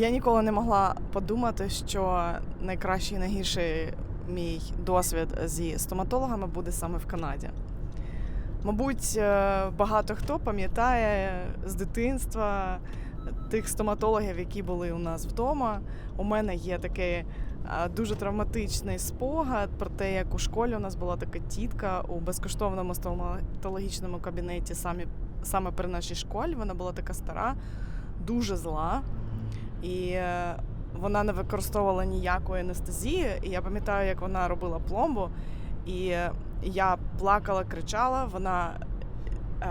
Я ніколи не могла подумати, що найкращий і найгірший мій досвід зі стоматологами буде саме в Канаді. Мабуть, е, багато хто пам'ятає з дитинства тих стоматологів, які були у нас вдома. У мене є такий е, дуже травматичний спогад про те, як у школі у нас була така тітка у безкоштовному стоматологічному кабінеті самі, саме при нашій школі. Вона була така стара, дуже зла. І е, вона не використовувала ніякої анестезії. І я пам'ятаю, як вона робила пломбу, і я плакала, кричала. Вона, е,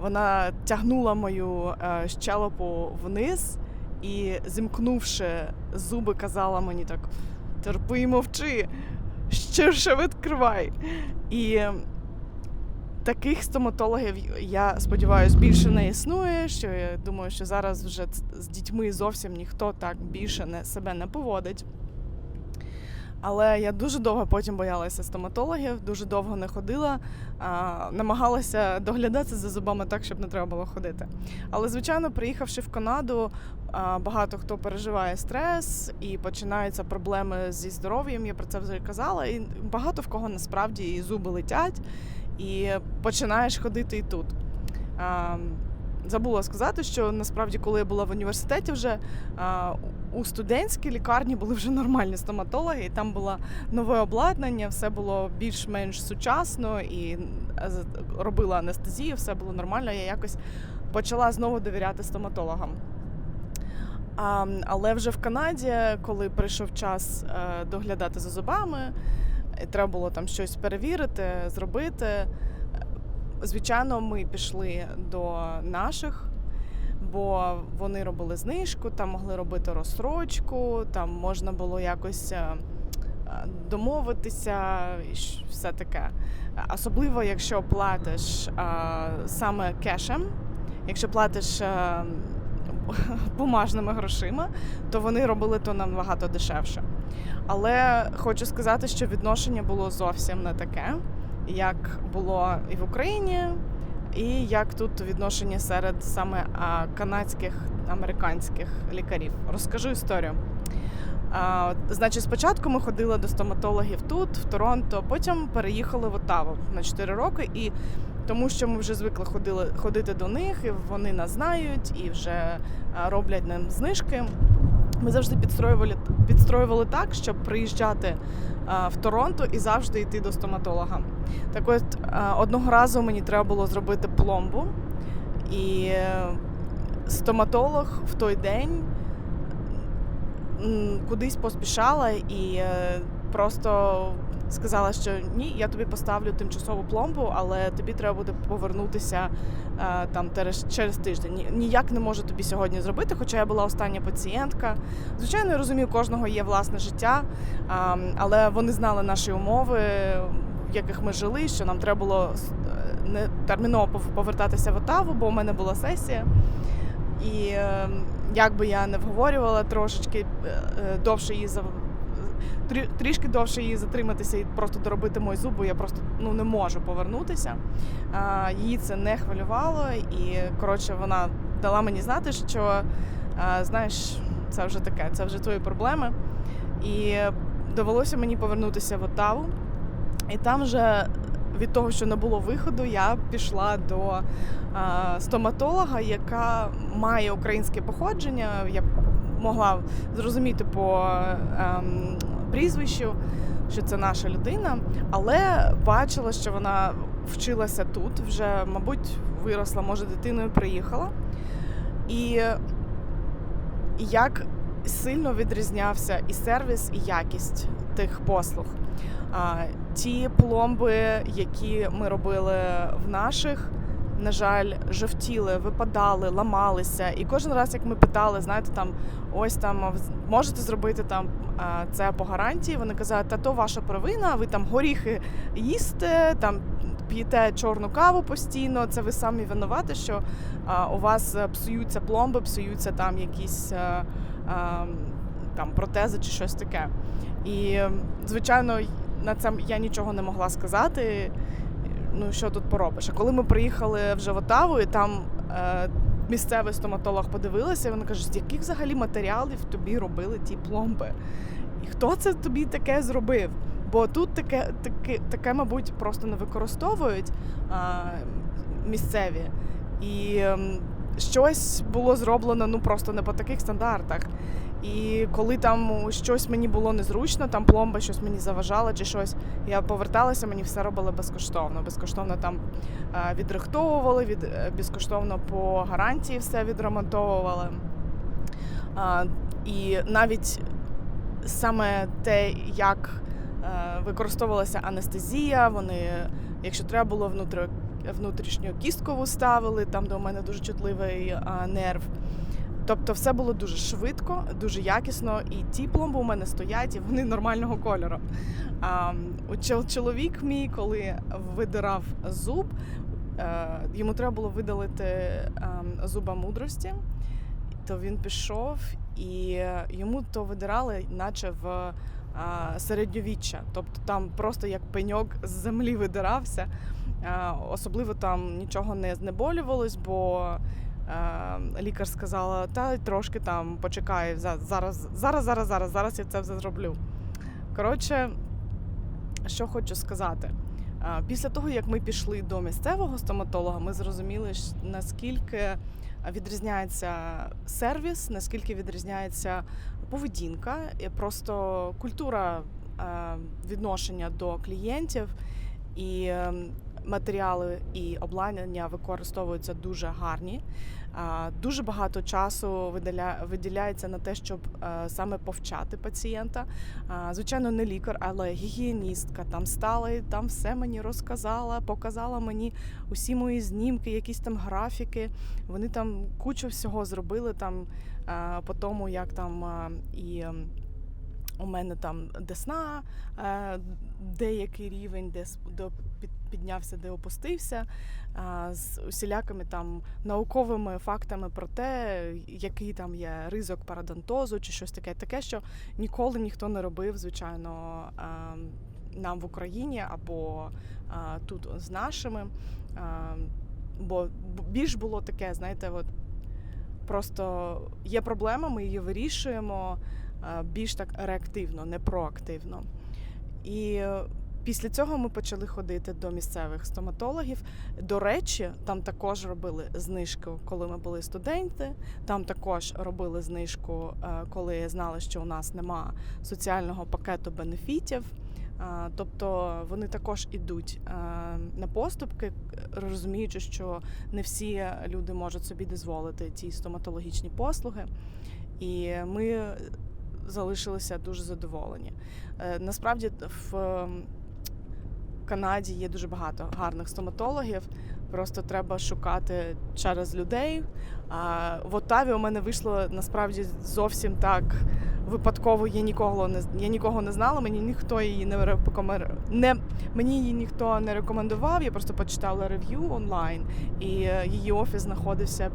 вона тягнула мою е, щелепу вниз і, зімкнувши зуби, казала мені так: терпи і мовчи, ширше відкривай. І таких стоматологів я сподіваюся більше не існує. Що я думаю, що зараз вже ц- з дітьми зовсім ніхто так більше не себе не поводить. Але я дуже довго потім боялася стоматологів, дуже довго не ходила, а, намагалася доглядатися за зубами так, щоб не треба було ходити. Але, звичайно, приїхавши в Канаду, а, багато хто переживає стрес і починаються проблеми зі здоров'ям. Я про це вже казала. І багато в кого насправді і зуби летять, і починаєш ходити і тут. А, Забула сказати, що насправді, коли я була в університеті, вже у студентській лікарні були вже нормальні стоматологи, і там було нове обладнання, все було більш-менш сучасно і е, робила анестезію, все було нормально. Я якось почала знову довіряти стоматологам. А, але вже в Канаді, коли прийшов час е, доглядати за зубами, треба було там щось перевірити, зробити. Звичайно, ми пішли до наших, бо вони робили знижку, там могли робити розстрочку, там можна було якось е, домовитися, і все таке. Особливо, якщо платиш е, саме кешем, якщо платиш е, бумажними грошима, то вони робили то набагато дешевше. Але хочу сказати, що відношення було зовсім не таке, як було і в Україні, і як тут відношення серед саме канадських американських лікарів. Розкажу історію. А, значить, спочатку ми ходили до стоматологів тут, в Торонто, потім переїхали в Оттаву на 4 роки. І тому що ми вже звикли ходили, ходити до них, і вони нас знають і вже роблять нам знижки. Ми завжди підстроювали, підстроювали так, щоб приїжджати в Торонто і завжди йти до стоматолога. Так от одного разу мені треба було зробити пломбу, і е, стоматолог в той день кудись поспішала і е, просто сказала, що ні, я тобі поставлю тимчасову пломбу, але тобі треба буде повернутися е, там через, тиждень. Ніяк не можу тобі сьогодні зробити, хоча я була остання пацієнтка. Звичайно, я розумію, кожного є власне життя, але вони знали наші умови, в яких ми жили, що нам треба було е, не терміново повертатися в Отаву, бо у мене була сесія. І е, як би я не вговорювала трошечки е, довше її трі- трішки довше її затриматися і просто доробити мої зуби, я просто ну не можу повернутися. А, її це не хвилювало, і коротше вона дала мені знати, що а, знаєш, це вже таке, це вже твої проблеми. І довелося мені повернутися в Оттаву. І там вже від того, що не було виходу, я пішла до а, стоматолога, яка має українське походження. Я могла зрозуміти по ем, прізвищу, що це наша людина, але бачила, що вона вчилася тут, вже, мабуть, виросла, може, дитиною приїхала. І як сильно відрізнявся і сервіс, і якість тих послуг. А, ті пломби, які ми робили в наших, на жаль, жовтіли, випадали, ламалися. І кожен раз, як ми питали, знаєте, там ось там можете зробити там це по гарантії. Вони казали, та то ваша провина, ви там горіхи їсте, там п'єте чорну каву постійно. Це ви самі винуваті, що у вас псуються пломби, псуються там якісь там протези чи щось таке. І звичайно, на це я нічого не могла сказати. Ну що тут поробиш? А коли ми приїхали вже в Отаву, і там е, місцевий стоматолог подивилася, і вона каже, з яких взагалі матеріалів тобі робили ті пломби? І хто це тобі таке зробив? Бо тут таке, таке, таке мабуть, просто не використовують а, місцеві. І ем, щось було зроблено ну просто не по таких стандартах. І коли там щось мені було незручно, там пломба щось мені заважала чи щось, я поверталася, мені все робили безкоштовно. Безкоштовно там е, відрихтовували, від, е, безкоштовно по гарантії все відремонтовували. І навіть саме те, як е, використовувалася анестезія, вони, якщо треба було внутрішню кісткову ставили, там у мене дуже чутливий нерв. Тобто все було дуже швидко, дуже якісно, і ті пломби у мене стоять, і вони нормального кольору. А, чоловік мій, коли видирав зуб, е, йому треба було видалити е, зуба мудрості, то він пішов і йому то видирали, наче в середньовіччя. Тобто там просто як пеньок з землі видирався. Особливо там нічого не знеболювалось, бо е, лікар сказала, та трошки там почекай, зараз, зараз, зараз, зараз, зараз я це все зроблю. Коротше, що хочу сказати. Е, Після того, як ми пішли до місцевого стоматолога, ми зрозуміли, наскільки відрізняється сервіс, наскільки відрізняється поведінка, і просто культура е, відношення до клієнтів. І е, матеріали і обладнання використовуються дуже гарні. Дуже багато часу виділяється на те, щоб е, саме повчати пацієнта. Звичайно, не лікар, але гігієністка там стала і там все мені розказала, показала мені усі мої знімки, якісь там графіки. Вони там кучу всього зробили там е, по тому, як там е, і. ем, у мене там десна, деякий рівень, де, піднявся, де опустився, з усілякими там науковими фактами про те, який там є ризик парадонтозу чи щось таке, таке, що ніколи ніхто не робив, звичайно, нам в Україні або тут з нашими. Бо більш було таке, знаєте, от просто є проблема, ми її вирішуємо більш так реактивно, не проактивно. І після цього ми почали ходити до місцевих стоматологів. До речі, там також робили знижку, коли ми були студенти. Там також робили знижку, е, коли знали, що у нас нема соціального пакету бенефітів. Е, Тобто вони також ідуть е, на поступки, розуміючи, що не всі люди можуть собі дозволити ці стоматологічні послуги. І ми залишилися дуже задоволені. Насправді в Канаді є дуже багато гарних стоматологів. Просто треба шукати через людей. А в Оттаві у мене вийшло насправді зовсім так випадково. Я нікого не я нікого не знала. Мені ніхто її не рекомен- не мені її ніхто не рекомендував. Я просто почитала рев'ю онлайн, і е, її офіс знаходився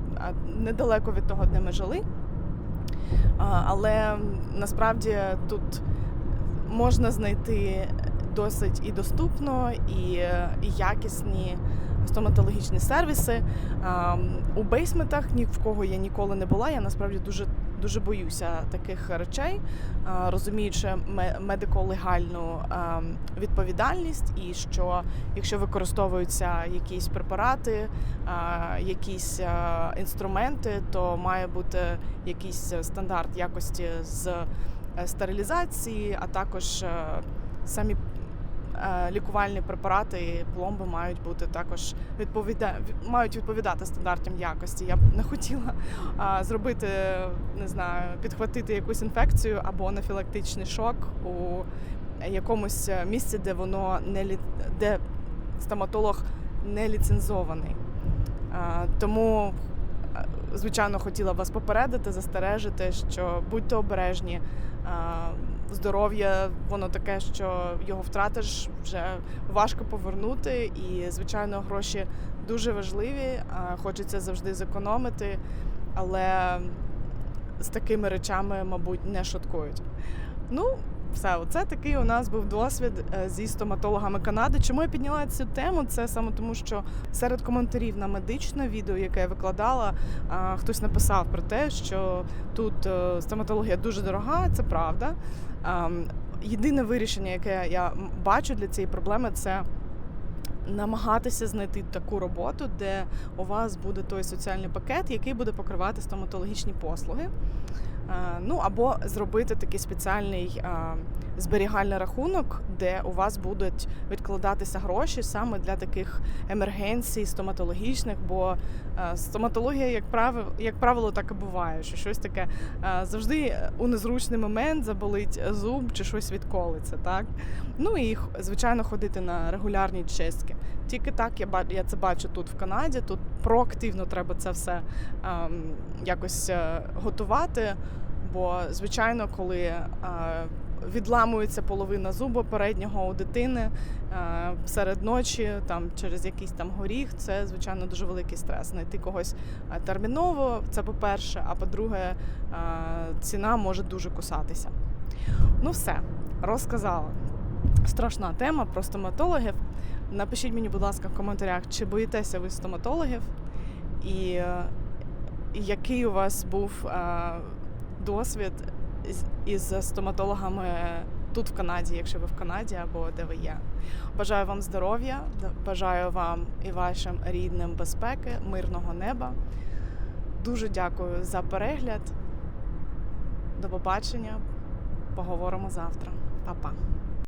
недалеко від того, де ми жили. Але насправді тут можна знайти досить і доступно, і, і якісні стоматологічні сервіси. У бейсментах ні в кого я ніколи не була. Я насправді дуже дуже боюся таких речей, розуміючи ме- медико-легальну відповідальність, і що якщо використовуються якісь препарати, якісь інструменти, то має бути якийсь стандарт якості з е, стерилізації, а також е, самі лікувальні препарати і пломби мають бути також відповіда... мають відповідати стандартам якості. Я б не хотіла зробити, не знаю, підхватити якусь інфекцію або анафілактичний шок у якомусь е, місці, де воно не лі... де стоматолог не ліцензований. Тому, е, звичайно, хотіла вас попередити, застережити, що будьте обережні. Здоров'я, воно таке, що його втратиш, вже важко повернути. І, звичайно, гроші дуже важливі. Хочеться завжди зекономити, але з такими речами, мабуть, не шуткують. Ну, Все, оце такий у нас був досвід е, зі стоматологами Канади. Чому я підняла цю тему? Це саме тому, що серед коментарів на медичне відео, яке я викладала, хтось написав про те, що тут е, стоматологія дуже дорога, це правда. Єдине вирішення, яке я бачу для цієї проблеми, це намагатися знайти таку роботу, де у вас буде той соціальний пакет, який буде покривати стоматологічні послуги. Е, Ну або зробити такий спеціальний е, зберігальний рахунок, де у вас будуть відкладатися гроші саме для таких емергенцій стоматологічних, бо е, стоматологія, як правило, як правило, так і буває, що щось таке завжди у незручний момент заболить зуб чи щось відколиться, так? Ну і звичайно ходити на регулярні чистки. Тільки так я я це бачу тут в Канаді. Тут проактивно треба це все ем, якось е, готувати. Бо, звичайно, коли е, відламується половина зуба переднього у дитини е, серед ночі, там через якийсь там горіх, це звичайно дуже великий стрес. Знайти когось е, терміново, це по-перше, а по-друге, е, ціна може дуже кусатися. Ну, все, розказала. Страшна тема про стоматологів. Напишіть мені, будь ласка, в коментарях, чи боїтеся ви стоматологів, і е, який у вас був е, досвід із стоматологами тут в Канаді, якщо ви в Канаді або де ви є. Бажаю вам здоров'я, бажаю вам і вашим рідним безпеки, мирного неба. Дуже дякую за перегляд. До побачення. Поговоримо завтра. Па-па.